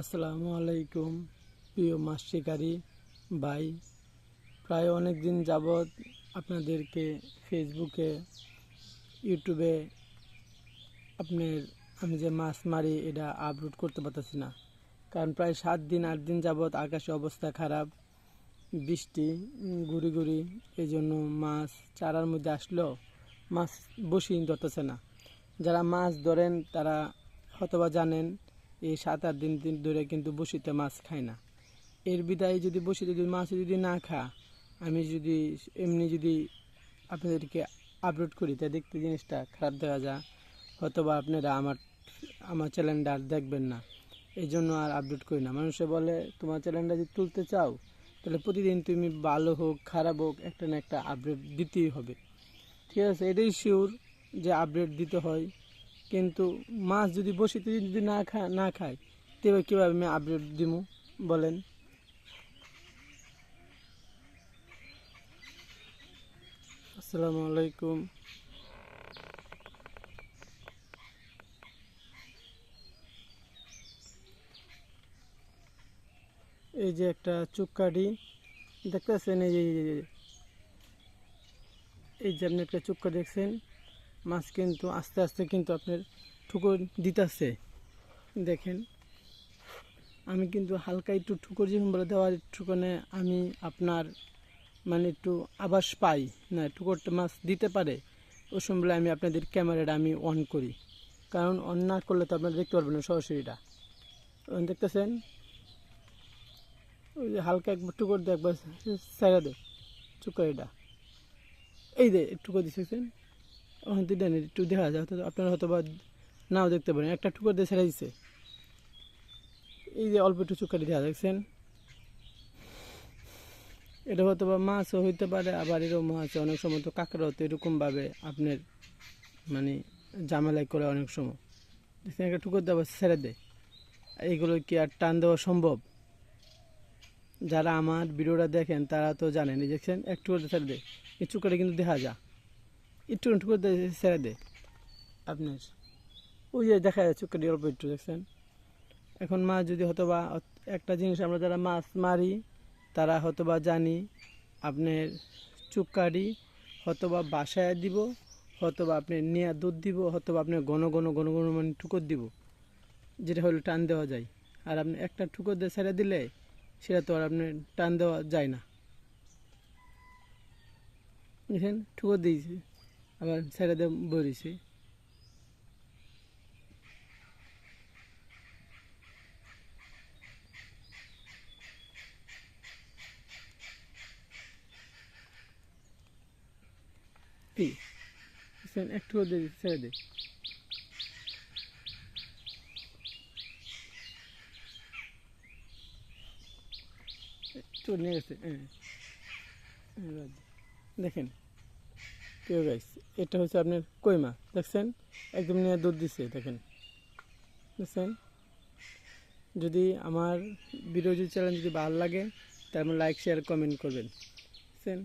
আসসালামু আলাইকুম, প্রিয় মাছ শিকারী ভাই। প্রায় অনেক দিন যাবৎ আপনাদেরকে ফেসবুকে, ইউটিউবে আপনার আমি যে মাছ মারি এটা আপলোড করতে পারতেছি না। কারণ প্রায় সাত দিন, আট দিন যাবৎ আকাশে অবস্থা খারাপ, বৃষ্টি গুড়ি গুড়ি এই জন্য মাছ চারার মধ্যে আসলেও মাছ বসি ধরতেছে না। যারা মাছ ধরেন তারা হয়তোবা জানেন এই সাত আট দিন দিন ধরে কিন্তু বসিতে মাছ খায় না। এর বিদায় যদি বসিতে যদি মাছ যদি না খা, আমি যদি এমনি যদি আপনাদেরকে আপলোড করি, তা দেখতে জিনিসটা খারাপ দেখা যায়। হয়তোবা আপনারা আমার আমার চ্যানেলটা আর দেখবেন না। এই জন্য আর আপলোড করি না। মানুষে বলে, তোমার চ্যানেলটা যদি তুলতে চাও, তাহলে প্রতিদিন তুমি ভালো হোক, খারাপ হোক, একটা না একটা আপডেট দিতেই হবে। ঠিক আছে? এটাই শিওর যে আপডেট দিতে হয়। কিন্তু মাছ যদি বসিতে যদি না খায় না খায় তবে কীভাবে আমি আপডেট দিব বলেন। আসসালামু আলাইকুম। এই যে একটা চুক্কাডি, দেখতেছেন এই যে- এই যে আপনি একটা চুক্কা দেখছেন? মাছ কিন্তু আস্তে আস্তে কিন্তু আপনার ঠুকর দিতেছে। দেখেন, আমি কিন্তু হালকা একটু ঠুকর যখন বলে দেওয়ার ঠুকনে আমি আপনার মানে একটু আভাস পাই না, ঠুকরটা মাছ দিতে পারে। ওই সময় বলে আমি আপনাদের ক্যামেরাটা আমি অন করি। কারণ অন না করলে তো আপনারা দেখতে পারবেন না সরাসরিটা। দেখতেছেন, ওই যে হালকা একবার টুকর দিয়ে একবার সাইডা দে চুকারিটা এই যে টুকর দিয়েছেন দুইটা একটু দেখা যায় আপনারা হয়তো বা নাও দেখতে পারেন। একটা টুকর দিয়ে ছেড়ে দিচ্ছে এই যে অল্প একটু চুকারি দেখা দেখছেন এটা হয়তো বা মাছও হইতে পারে, আবার এরও আছে অনেক সময় তো কাঁকড়াও তো এরকমভাবে আপনার মানে জামেলাই করে অনেক সময়। দেখছেন, একটা টুকর দেওয়া ছেড়ে দেয়। এইগুলো কি আর টান দেওয়া সম্ভব? যারা আমার ভিডিওটা দেখেন, তারা তো জানেন এই দেখছেন? একটু করে ছেড়ে দেয়। একটু করে কিন্তু দেখা যা একটু একটু করে ছেড়ে দেয় আপনার। ওই যে দেখা যাচ্ছে চুক্কাটি অল্প একটু, দেখছেন? এখন মাছ যদি হয়তো বা একটা জিনিস আমরা যারা মাছ মারি, তারা হয়তো বা জানি, আপনার চুক্কারি হয়তো বা বাসায় দিব হয়তো বা আপনি নিয়ে দুধ দিব হয়তো বা আপনার ঘন ঘন ঘন ঘন মানে টুকর দিব, যেটা হলো টান দেওয়া যায়। আর আপনি একটা টুকর দিয়ে ছেড়ে দিলে, সেটা তো আর আপনার টান দেওয়া যায় না। দেখেন, ঠুকর দিয়েছি। আবার ছেড়ে দিয়ে দেখছেন, একটু ছেড়ে একটু নিয়ে গেছে হ্যাঁ। হ্যাঁ, দেখেন। কেউ গাইস এটা হচ্ছে আপনার কই মাছ দেখছেন? একদম নিয়ে দুধ দিচ্ছে দেখেন। দেখছেন? যদি আমার ভিডিও যদি চ্যানেল যদি ভালো লাগে, তাহলে লাইক শেয়ার কমেন্ট করবেন। দেখছেন?